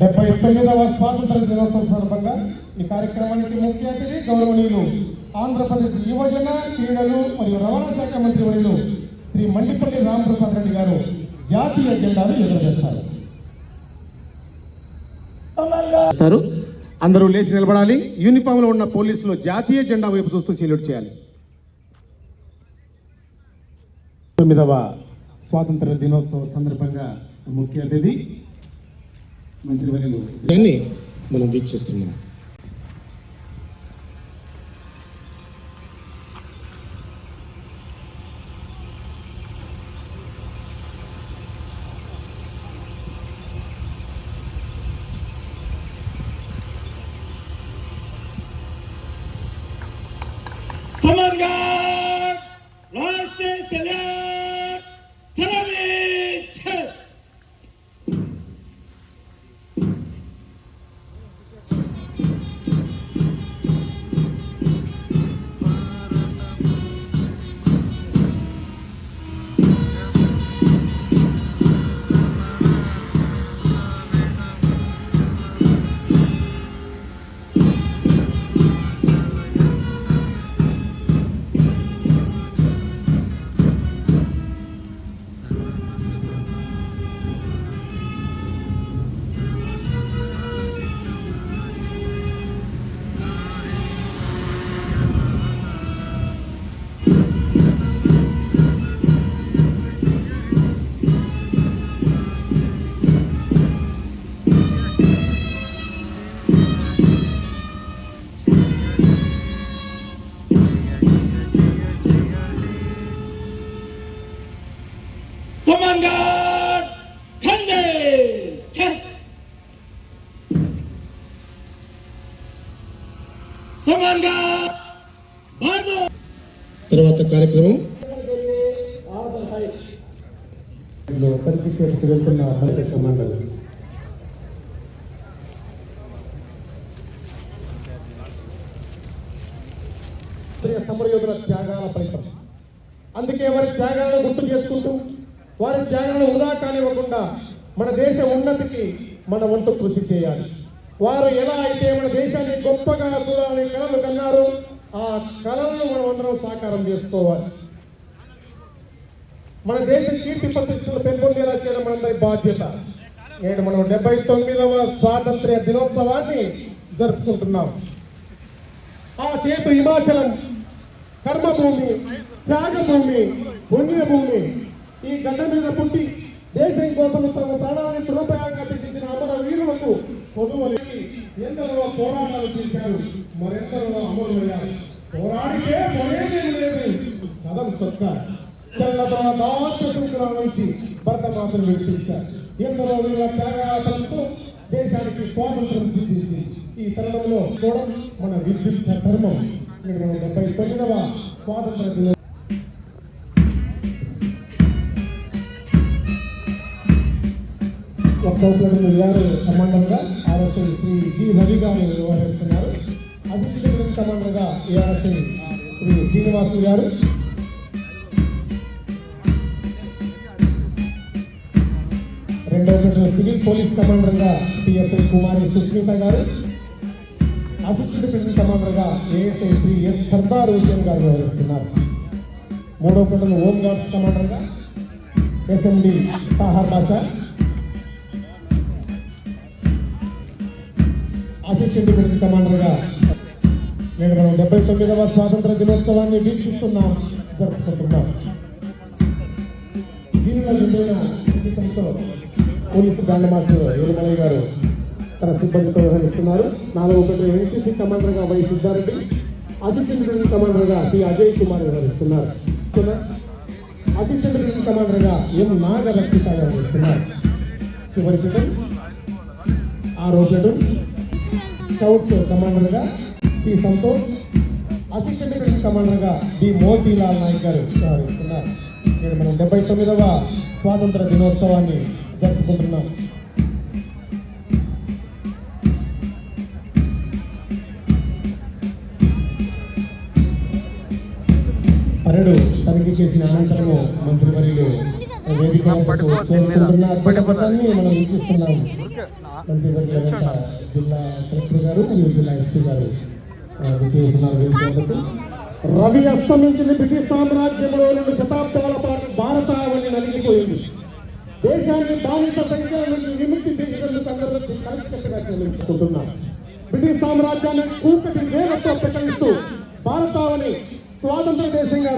డెబ్బై తొమ్మిదవ స్వాతంత్ర దినోత్సవం సందర్భంగా ఈ కార్యక్రమానికి ముఖ్య అతిథి గౌరవనీయులు ఆంధ్రప్రదేశ్ యువజన క్రీడలు మరియు రవాణా శాఖ మంత్రి వర్యులు శ్రీ మండిపల్లి రామప్రసాద్ రెడ్డి గారు జాతీయ జెండాను ఎగురవేస్తారు. చేస్తారు అందరూ లేచి నిలబడాలి. యూనిఫామ్లో ఉన్న పోలీసులు జాతీయ జెండా వైపు చూస్తూ సెల్యూట్ చేయాలి. తొమ్మిదవ స్వాతంత్ర దినోత్సవం సందర్భంగా ముఖ్య అతిథి దాన్ని మనం వీక్షిస్తున్నాం Samarga! Last day, Samangat! Khande! छस Samangat! Bhadu! తర్వాత కార్యక్రమం వెళ్తున్న కమాండర్ సమరయోధుల త్యాగాల ఫలితం అందుకే వారి త్యాగాలను గుర్తు చేసుకుంటూ వారి త్యాగాలను వృధా కానివ్వకుండా మన దేశ ఉన్నతికి మన వంతు కృషి చేయాలి. వారు ఎలా అయితే మన దేశాన్ని గొప్పగా చూడాలని కళలు కన్నారు ఆ కళలను మనం అందరం సాకారం చేసుకోవాలి. మన దేశ కీర్తి ప్రతిష్టలు పెంపొందేలా చేయడం మనందరి బాధ్యత. నేడు మనం డెబ్బై తొమ్మిదవ స్వాతంత్ర్య దినోత్సవాన్ని జరుపుకుంటున్నాం. ఆ చేతు హిమాచలం కర్మభూమి త్యాగభూమి పుణ్యభూమి ఈ గడ్డ మీద పుట్టి దేశం కోసం తమ ప్రాణాన్ని తృణప్రాయంగా తెచ్చిన అమర వీరులకు పొదువలకి ఎందరో పోరాటాలు చేశారు మరెందరో అమరులయ్యారు. పోరాడితే మరేమీ లేదు కథం సొక్క చల్లదన దాచకుండా నుంచి భర్త మాత్రం విడిపించారు ఎందరో వీళ్ళ త్యాగాలతో దేశానికి స్వాతంత్రం సిద్ధించింది. ఈ తరుణంలో కూడా మన విద్యుత్ ధర్మం ఇక్కడ డెబ్బై తొమ్మిదవ స్వాతంత్ర దినం ఒక్కొక్కరు గారు కమాండర్గా. ఆర్ఎస్ఐ శ్రీ జి రవి గారు వ్యవహరిస్తున్నారు. అసిస్టెంట్ కమాండర్గా ఏఆర్ఎస్ఐ శ్రీ శ్రీనివాసు గారు. రెండవ సివిల్ పోలీస్ కమాండర్గా పిఎస్ఐ కుమారి సుస్మిత గారు. అసిస్టెంట్ ప్రెసిడెంట్ కమాండర్గా ఏఎస్ఐ శ్రీ ఎస్ సర్దార్ హుసేన్ గారు వ్యవహరిస్తున్నారు. మూడవ పట్టణ home guards కమాండర్గా SMD Tahir Basha. Assistant president కమాండర్గా నేను మనం డెబ్బై తొమ్మిదవ స్వాతంత్ర దినోత్సవాన్ని వీక్షిస్తున్నాం. జరుపుకుంటున్నాం. దీనిలో నిండిన జీవితంతో పోలీసు బ్రాండ్ మాస్టర్ ఏలుమలయ్య గారు తన సిబ్బందితో వ్యవహరిస్తున్నారు నాలుగు ఒకటి ఎన్సీసీ కమాండర్గా వై సిద్ధారెడ్డి అసిస్టెంట్ ప్రెసిడెంట్ కమాండర్గా టి అజయ్ కుమార్ వ్యవహరిస్తున్నారు. అసిస్టెంట్ ప్రెసిడెంట్ కమాండర్గా ఎం నాగరక్షిత వ్యవహరిస్తున్నారు. చివరి ప్లేటన్ ఆరో స్కౌట్స్ కమాండర్గా టి సంతోష్ అసిస్టెంట్ ప్రెసిడెంట్ కమాండర్గా డి మోతీలాల్ నాయక్ గారు వ్యవహరిస్తున్నారు. నేను మనం డెబ్బై తొమ్మిదవ స్వాతంత్ర దినోత్సవాన్ని జరుపుకుంటున్నాం. పరేడు తనిఖీ చేసిన అనంతరము మంత్రివర్యులు జిల్లా కలెక్టర్ గారు మరియు జిల్లా ఎస్పీ గారు. రవి అస్తమించిన బ్రిటిష్ సామ్రాజ్యంలో రెండు శతాబ్దాల పాటు భారతావని నలిగిపోయింది. దేశాన్ని బానిస సంఖ్యల నుంచి విముక్తి చేసేందుకు అందరూ కలిసికట్టుగా చెల్లించుకుంటున్నారు బ్రిటిష్ సామ్రాజ్యాన్ని కూకటి వేలతో ప్రకటిస్తూ భారతావని స్వాతంత్ర దేశంగా